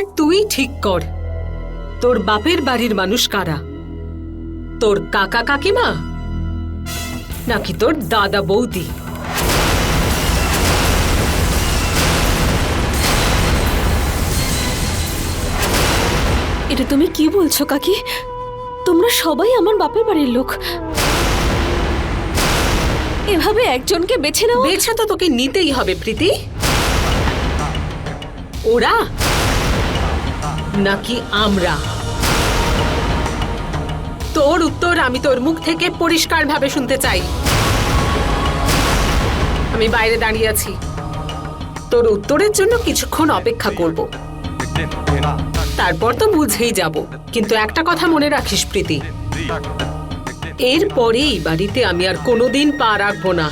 এবার তুই ঠিক কর। তোর বাপের বাড়ির মানুষ কারা? তোর কাকা কাকিমা? নাকি তোর দাদা বৌদি? এটা তুমি কি বলছো কাকি? তোমরা সবাই আমার বাপের বাড়ির লোক। এভাবে একজনকে বেছে নাও বেছে তো তোকে নিতেই হবে প্রীতি। ওরা নাকি আমরা? তোর উত্তর আমি তোর মুখ থেকে পরিষ্কারভাবে শুনতে চাই। আমি বাইরে দাঁড়িয়ে আছি। তোর উত্তরের জন্য কিছুক্ষণ অপেক্ষা করব। তারপর তো বুঝেই যাব। কিন্তু একটা কথা মনে রাখিস, প্রীতি। এরপরেই বাড়িতে আমি আর কোনোদিন পা রাখব না।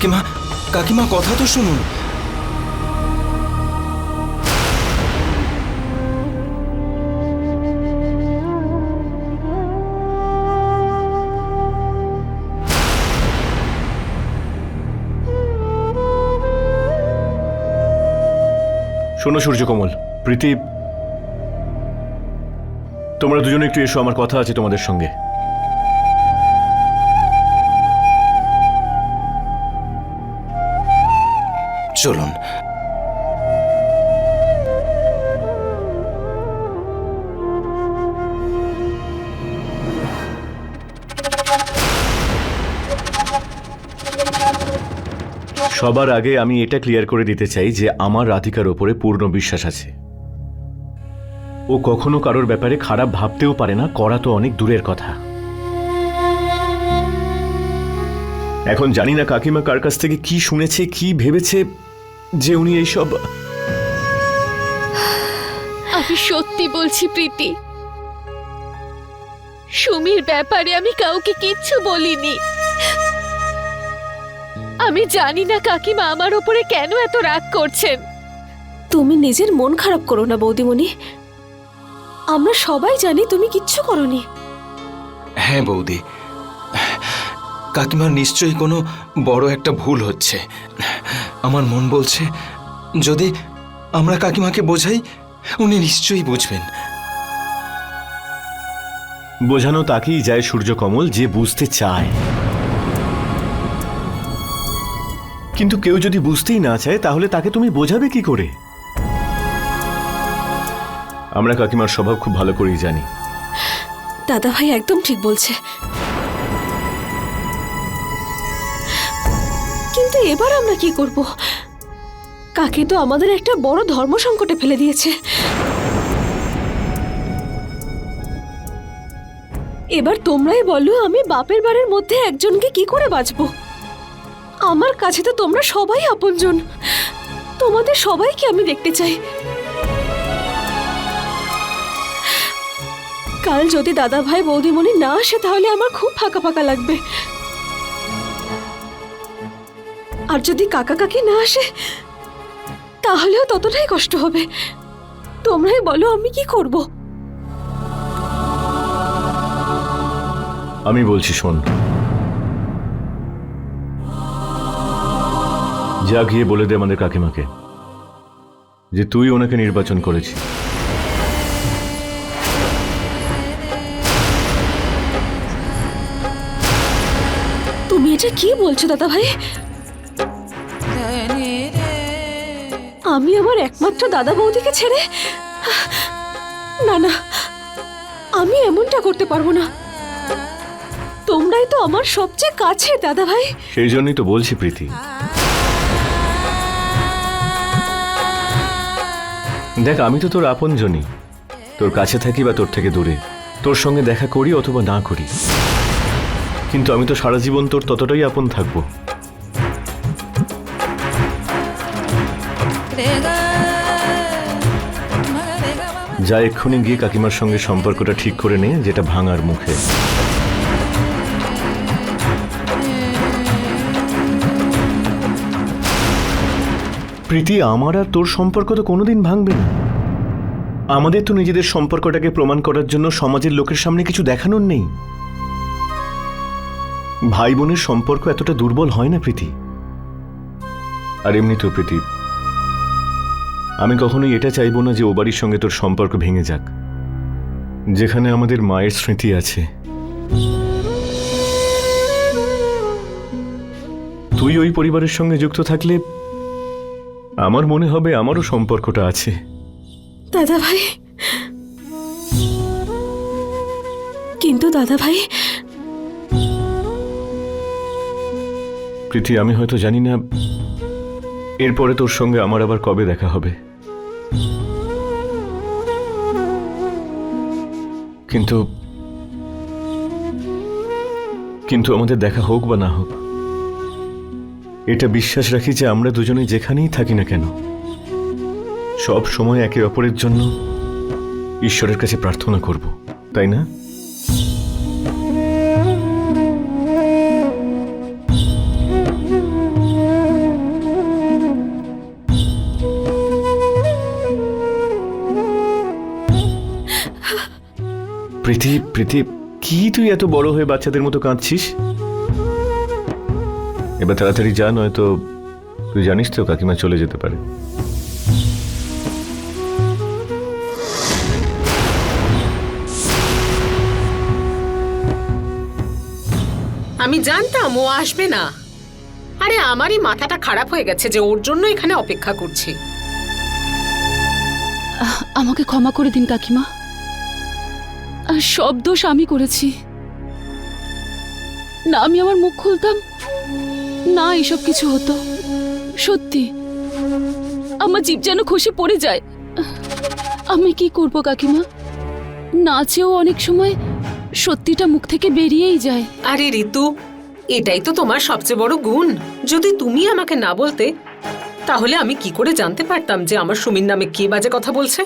কাকিমা কাকিমা, কথা তো শুনুন। শোনো সূর্যকমল, প্রীতি, তোমরা দুজনে একটু এসো, আমার কথা আছে তোমাদের সঙ্গে। চলুন। সবার আগে আমি এটা ক্লিয়ার করে দিতে চাই যে আমার রাধিকার ওপরে পূর্ণ বিশ্বাস আছে। ও কখনো কারোর ব্যাপারে খারাপ ভাবতেও পারে না, করা তো অনেক দূরের কথা। এখন জানি না কাকিমা কার কাছ থেকে কি শুনেছে, কি ভেবেছে যে উনি এইসব আমি সত্যি বলছি প্রীতি। সুমির ব্যাপারে আমি কাউকে কিচ্ছু বলিনি। আমি জানি না কাকিমা আমার উপরে কেন এত রাগ করছেন। তুমি নিজের মন খারাপ করো না বৌদিমণি। আমরা সবাই জানি তুমি কিচ্ছু করনি। হ্যাঁ বৌদি। কাকিমার নিশ্চয়ই কোনো বড় একটা ভুল হচ্ছে। আমার মন বলছে যদি আমরা কাকিমাকে বোঝাই উনি নিশ্চয়ই বুঝবেন। বোঝানো তাকেই যায় সূর্যকমল যে বুঝতে চায়। কিন্তু কেউ যদি বুঝতেই না চায় তাহলে তাকে তুমি বোঝাবে কি করে? আমরা কাকিমার স্বভাব খুব ভালো করেই জানি। দাদা ভাই একদম ঠিক বলছে। কিন্তু এবার আমরা কি করব? কাকে তো আমাদের একটা বড় ধর্ম সংকটে ফেলে দিয়েছে। এবার তোমরাই বলো, আমি বাপের বাড়ির মধ্যে একজনকে কি করে বাঁচবো? আমার কাছে তো তোমরা সবাই আপনজন। তোমাদের সবাইকে আমি দেখতে চাই। কাল যদি দাদা ভাই বৌদিমণি না আসে, তাহলে আমার খুব ফাঁকা ফাঁকা লাগবে। আর যদি কাকা কাকি না আসে তাহলেও ততটাই কষ্ট হবে। তোমরাই বলো আমি কি করব। আমি বলছি শোন। যা গিয়ে বলে দে আমাদের কাকিমাকে যে তুই ওনাকে নির্বাচন করেছিস। তুমি এটা কি বলছো দাদা ভাই আমি আমার একমাত্র দাদা বৌদিকে ছেড়ে? না না, আমি এমনটা করতে পারব না। তোমরাই তো আমার সবচেয়ে কাছে দাদা ভাই। সেই জন্যই তো বলছি, প্রীতি। দেখ, আমি তো তোর আপনজনই। তোর কাছে থাকি বা তোর থেকে দূরে। তোর সঙ্গে দেখা করি অথবা না করি। কিন্তু আমি তো সারা জীবন তোর ততটাই আপন থাকব। যা এক্ষুনি গিয়ে কাকিমার সঙ্গে সম্পর্কটা ঠিক করে নে, যেটা ভাঙার মুখে। প্রীতি, আমার আর তোর সম্পর্ক তো কোনোদিন ভাঙবে না। আমাদের তো নিজেদের সম্পর্কটাকে প্রমাণ করার জন্য সমাজের লোকের সামনে কিছু দেখানোর নেই। ভাই বোনের সম্পর্ক এতটা দুর্বল হয় না প্রীতি। আর এমনি তো প্রীতি আমি কখনোই এটা চাইব না যে ও বাড়ির সঙ্গে তোর সম্পর্ক ভেঙে যাক। যেখানে আমাদের মায়ের স্মৃতি আছে। তুই ওই পরিবারের সঙ্গে যুক্ত থাকলে আমার মনে হবে আমারও সম্পর্কটা আছে। দাদা ভাই। কিন্তু দাদা ভাই। প্রীতি আমি হয়তো জানি না এরপরে তোর সঙ্গে আমার আবার কবে দেখা হবে। কিন্তু কিন্তু আমাদের দেখা হোক বা না হোক, এটা বিশ্বাস রাখি যে আমরা দুজনে যেখানেই থাকি না কেন, সব সময় একে অপরের জন্য ঈশ্বরের কাছে প্রার্থনা করব, তাই না? প্রীতি প্রীতি কি তুই এত বড় হয়ে বাচ্চাদের মতো কাঁদছিস? এবার তাড়াতাড়ি যা নয়তো তুই জানিস তো কাকিমা চলে যেতে পারে। আমি জানতাম ও আসবে না। আরে আমারই মাথাটা খারাপ হয়ে গেছে যে ওর জন্য এখানে অপেক্ষা করছি। আমাকে ক্ষমা করে দিন কাকিমা। সব দোষ আমি করেছি। না আমি আমার মুখ খুলতাম, না এসব কিছু হতো। সত্যি, আমার জীব যেন খসে পড়ে যায়। আমি কি করব কাকিমা? নাচেও অনেক সময় সত্যিটা মুখ থেকে বেরিয়েই যায়। আরে ঋতু, এটাই তো তোমার সবচেয়ে বড় গুণ। যদি তুমি আমাকে না বলতে, তাহলে আমি কি করে জানতে পারতাম যে আমার সুমির নামে কে বাজে কথা বলছে?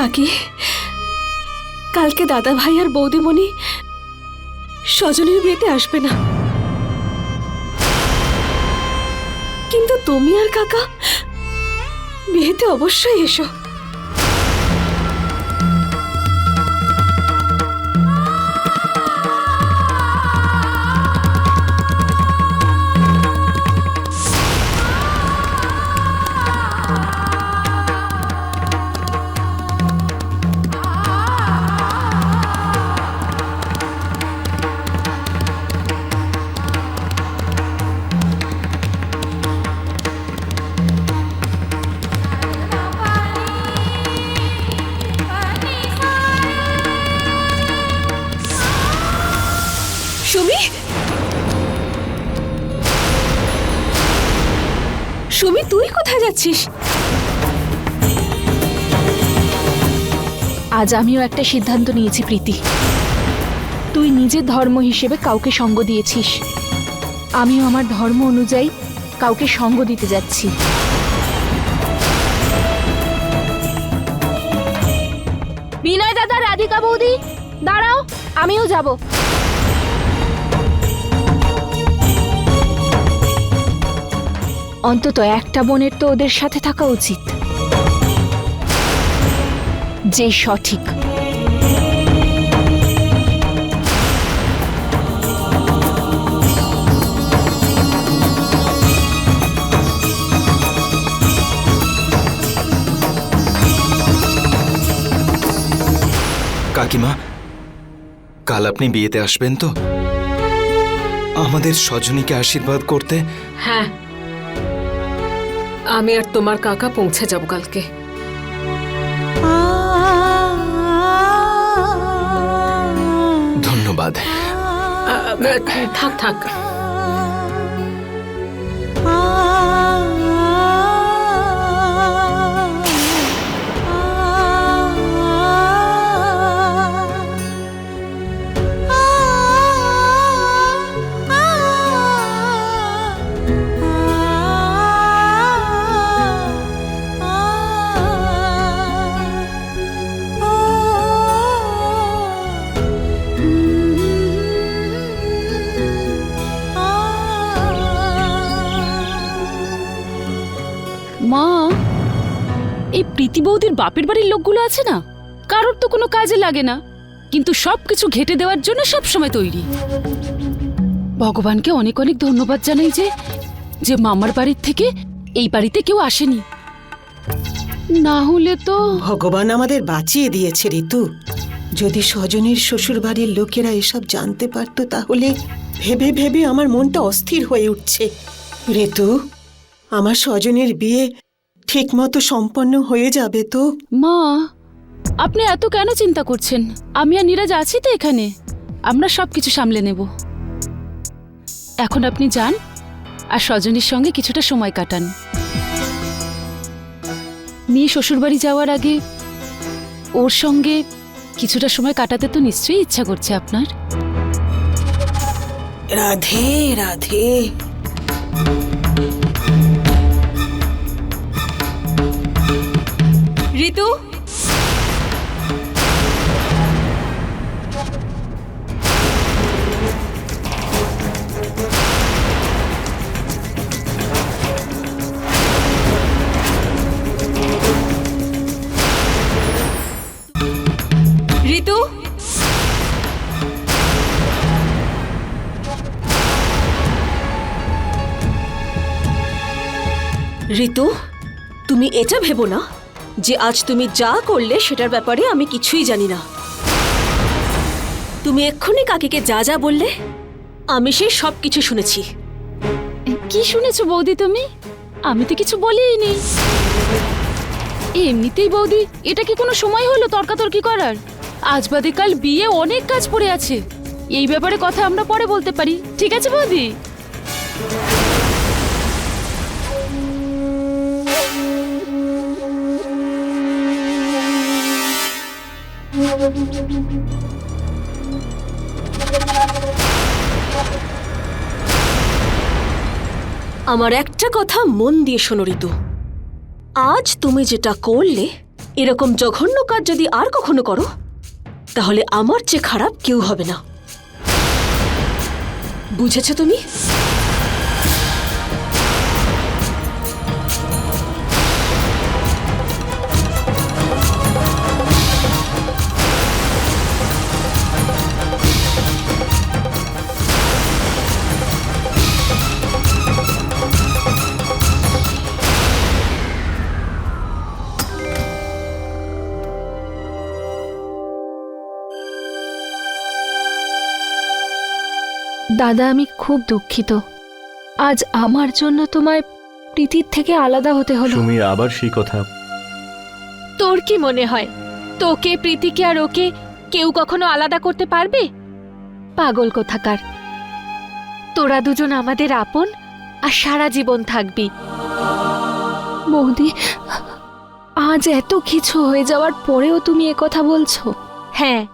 কাকি, কালকে দাদা ভাই আর বৌদিমণি স্বজনের বিয়েতে আসবে না। কিন্তু তুমি আর কাকা, বিয়েতে অবশ্যই এসো। কোথায় আজ আমিও একটা সিদ্ধান্ত নিয়েছি, প্রীতি। তুই নিজের ধর্ম হিসেবে কাউকে সঙ্গ দিয়েছিস। আমিও আমার ধর্ম অনুযায়ী কাউকে সঙ্গ দিতে যাচ্ছি। বিনয় দাদা, রাধিকা বৌদি, দাঁড়াও, আমিও যাব। অন্তত একটা বোনের তো ওদের সাথে থাকা উচিত। যে সঠিক। কাকিমা কাল আপনি বিয়েতে আসবেন তো? আমাদের সজনীকে আশীর্বাদ করতে হ্যাঁ আমি আর তোমার কাকা পৌঁছে যাব কালকে। ধন্যবাদ। থাক থাক। প্রীতি বৌদির বাপের বাড়ির লোকগুলো আছে না? কারোর তো কোনো কাজে লাগে না। কিন্তু সব কিছু ঘেটে দেওয়ার জন্য সবসময় তৈরি। ভগবানকে অনেক অনেক ধন্যবাদ জানাই যে যে মামার বাড়ির থেকে এই বাড়িতে কেউ আসেনি। না হলে তো ভগবান আমাদের বাঁচিয়ে দিয়েছে, ঋতু। যদি স্বজনের শ্বশুর বাড়ির লোকেরা এসব জানতে পারতো তাহলে ভেবে ভেবে আমার মনটা অস্থির হয়ে উঠছে। ঋতু, আমার স্বজনের বিয়ে ঠিকমতো সম্পন্ন হয়ে যাবে তো? মা আপনি এত কেন চিন্তা করছেন? আমি আর নীরাজ আছি তো এখানে। আমরা সব কিছু সামলে নেব। এখন আপনি যান আর স্বজনের সঙ্গে কিছুটা সময় কাটান। মেয়ে শ্বশুরবাড়ি যাওয়ার আগে ওর সঙ্গে কিছুটা সময় কাটাতে তো নিশ্চয়ই ইচ্ছা করছে আপনার। রাধে রাধে। ঋতু? ঋতু? ঋতু তুমি এটা ভেবো না। যে আজ তুমি যা করলে সেটার ব্যাপারে আমি কিছুই জানি না। তুমি এক্ষুনি কাকিকে যা যা বললে, আমি সেই সব কিছু শুনেছি। কি শুনেছো বৌদি তুমি? আমি তো কিছু বলিনি এমনিতেই বৌদি, এটা কি কোনো সময় হলো তর্কাতর্কি করার? আজ বাদে কাল বিয়ে অনেক কাজ পড়ে আছে। এই ব্যাপারে কথা আমরা পরে বলতে পারি। ঠিক আছে বৌদি? আমার একটা কথা মন দিয়ে শোনো, ঋতু। আজ তুমি যেটা করলে, এরকম জঘন্য কাজ যদি আর কখনো করো, তাহলে আমার চেয়ে খারাপ কেউ হবে না। বুঝেছ তুমি? দাদা আমি খুব দুঃখিত। আজ আমার জন্য তোমায় প্রীতির থেকে আলাদা হতে হলো। তুমি আবার সেই কথা। তোর কি মনে হয়? তোকে প্রীতিকে আর ওকে কেউ কখনো আলাদা করতে পারবে? পাগল কোথাকার। তোরা দুজন আমাদের আপন আর সারা জীবন থাকবি। বৌদি আজ এত কিছু হয়ে যাওয়ার পরেও তুমি কথা বলছো? হ্যাঁ।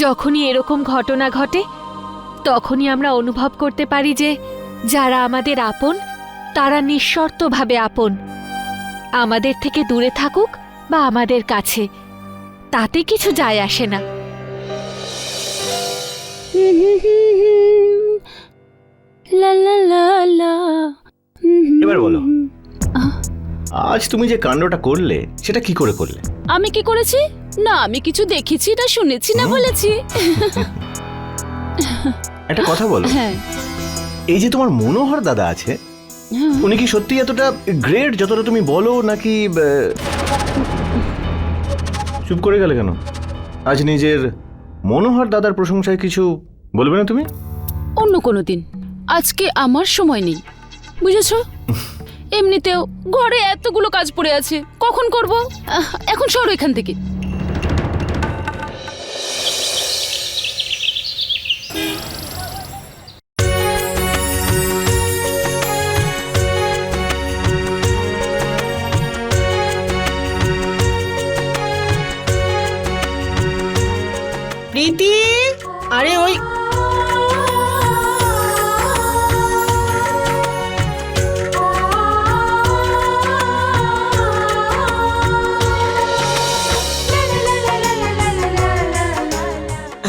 যখনই এরকম ঘটনা ঘটে তখনই আমরা অনুভব করতে পারি যে, যারা আমাদের আপন, তারা নিঃশর্তভাবে আপন আমাদের থেকে দূরে থাকুক বা আমাদের কাছে, তাতে কিছু যায় আসে না। এবার বলো। আজ তুমি যে কাণ্ডটা করলে সেটা কি করে করলে আমি কি করেছি না আমি কিছু দেখেছি না শুনেছি না বলেছি একটা কথা বলো। হ্যাঁ। এই যে তোমার মনোহর দাদা আছে। উনি কি সত্যি এতটা গ্রেট যতটা তুমি বলো নাকি আহ, চুপ করে গেলে কেন? আজ নিজের মনোহর দাদার প্রশংসায় কিছু বলবে না তুমি? অন্য কোনো দিন। আজকে আমার সময় নেই। বুঝেছ? এমনিতেও ঘরে এতগুলো কাজ পড়ে আছে। কখন করব? আহ, এখন সরো এখান থেকে। আরে ওই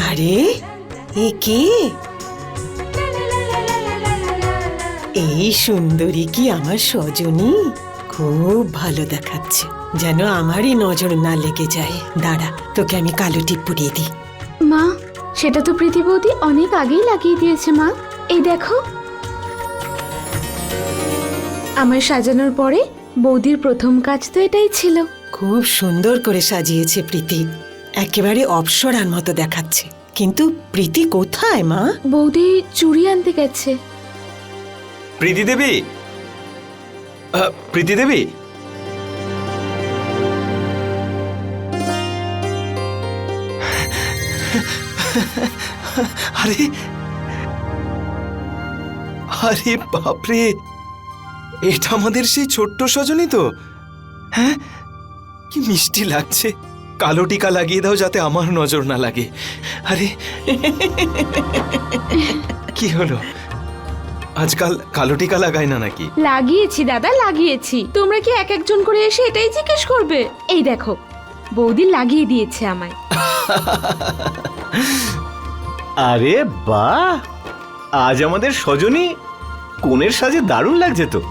আরে এ কে? এই সুন্দরী কি আমার স্বজনী খুব ভালো দেখাচ্ছে। যেন আমারই নজর না লেগে যায়। দাঁড়া, তোকে আমি কালো টিপ পরিয়ে দিই। সেটা তো প্রীতি বৌদি অনেক আগেই লাগিয়ে দিয়েছে মা। এই দেখো। আমার সাজানোর পরে বৌদির প্রথম কাজ তো এটাই ছিল। খুব সুন্দর করে সাজিয়েছে প্রীতি। একেবারে অপসরার মতো দেখাচ্ছে। কিন্তু প্রীতি কোথায় মা? বৌদি চুড়ি আনতে গেছে। প্রীতি দেবী? আহ, প্রীতি দেবী? আরে আরে বাপরে এটা আমাদের সেই ছোট্ট সজনী তো। হ্যাঁ কি মিষ্টি লাগছে। কালো টিকা লাগিয়ে দাও যাতে আমার নজর না লাগে। আরে কি হলো? আজকাল কালো টিকা লাগায় না নাকি? লাগিয়েছি দাদা লাগিয়েছি। তোমরা কি এক একজন করে এসে এটাই জিজ্ঞেস করবে? এই দেখো বৌদি লাগিয়ে দিয়েছে আমায়। আরে বাহ! আজ আমাদের সজনী কোণের সাজে দারুণ লাগছে তো।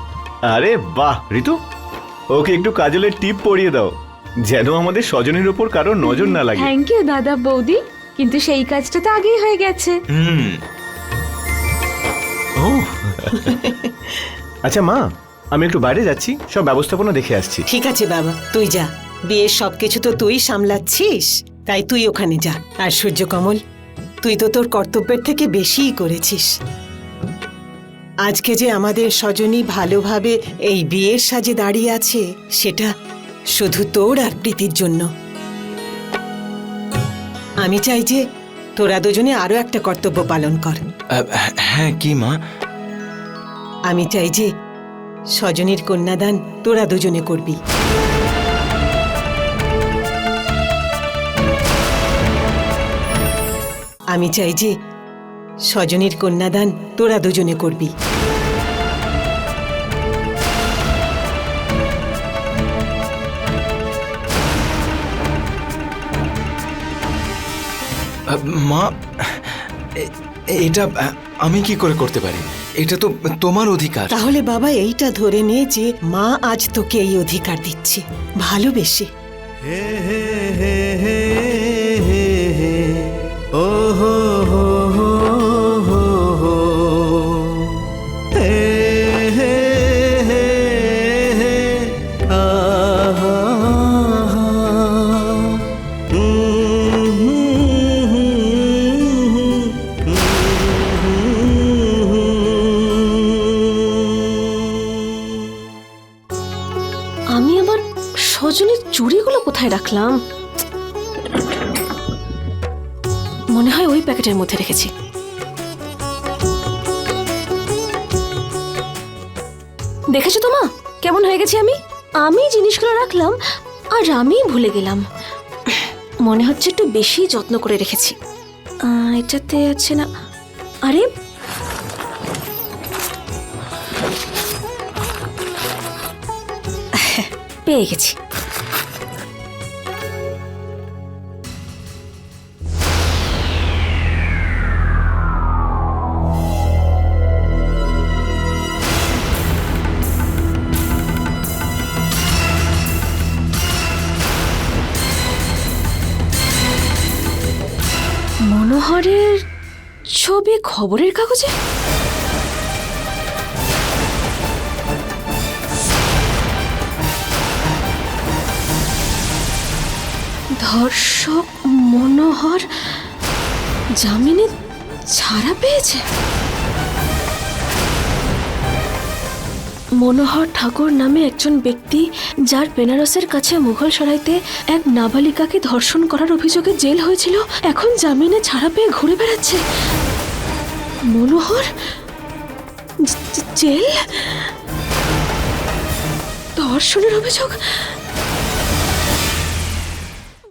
আরে বাহ ঋতু। ওকে একটু কাজলের টিপ পরিয়ে দাও যেন আমাদের সজনীর ওপর কারও নজর না লাগে। থ্যাংক ইউ দাদা বৌদি। কিন্তু সেই কাজটা তো আগেই হয়ে গেছে। হুম। ও। আচ্ছা মা আমি একটু বাইরে যাচ্ছি। সব ব্যবস্থাপনা দেখে আসছি। ঠিক আছে বাবা। তুই যা। বিয়ের সবকিছু তো তুই সামলাচ্ছিস। তাই তুই ওখানে যা। আর সূর্যকমল তুই তো তোর কর্তব্যের থেকে বেশিই করেছিস। আজকে যে আমাদের স্বজনী ভালোভাবে এই বিয়ের সাজে দাঁড়িয়ে আছে সেটা শুধু তোর আর প্রীতির জন্য। আমি চাই যে তোরা দুজনে আরও একটা কর্তব্য পালন কর। হ্যাঁ কি মা? আমি চাই যে স্বজনীর কন্যাদান তোরা দুজনে করবি। আমি চাই যে স্বজনীর কন্যাদান তোরা দুজনে করবি। মা এটা আমি কি করে করতে পারি? এটা তো তোমার অধিকার। তাহলে বাবা এইটা ধরে নে যে মা আজ তোকে এই অধিকার দিচ্ছে। ভালোবেসে। আমি মধ্যে রেখেছি। দেখেছ তো মা? কেমন হয়ে গেছি আমি? আমি জিনিসগুলো রাখলাম, আর আমি ভুলে গেলাম। মনে হচ্ছে একটু বেশি যত্ন করে রেখেছি। এটাতে আছে না। আরে! পেয়ে গেছি। ছবি খবরের কাগজে? ধর্ষক মনোহর জামিনে ছাড়া পেয়েছে? মনোহর ঠাকুর নামে একজন ব্যক্তি যার বেনারসের কাছে মুঘল সরাইতে এক নাবালিকাকে ধর্ষণ করার অভিযোগে জেল হয়েছিল, এখন জামিনে ছাড়া পেয়ে ঘুরে বেড়াচ্ছে। মনোহর? জেল? ধর্ষণের অভিযোগ?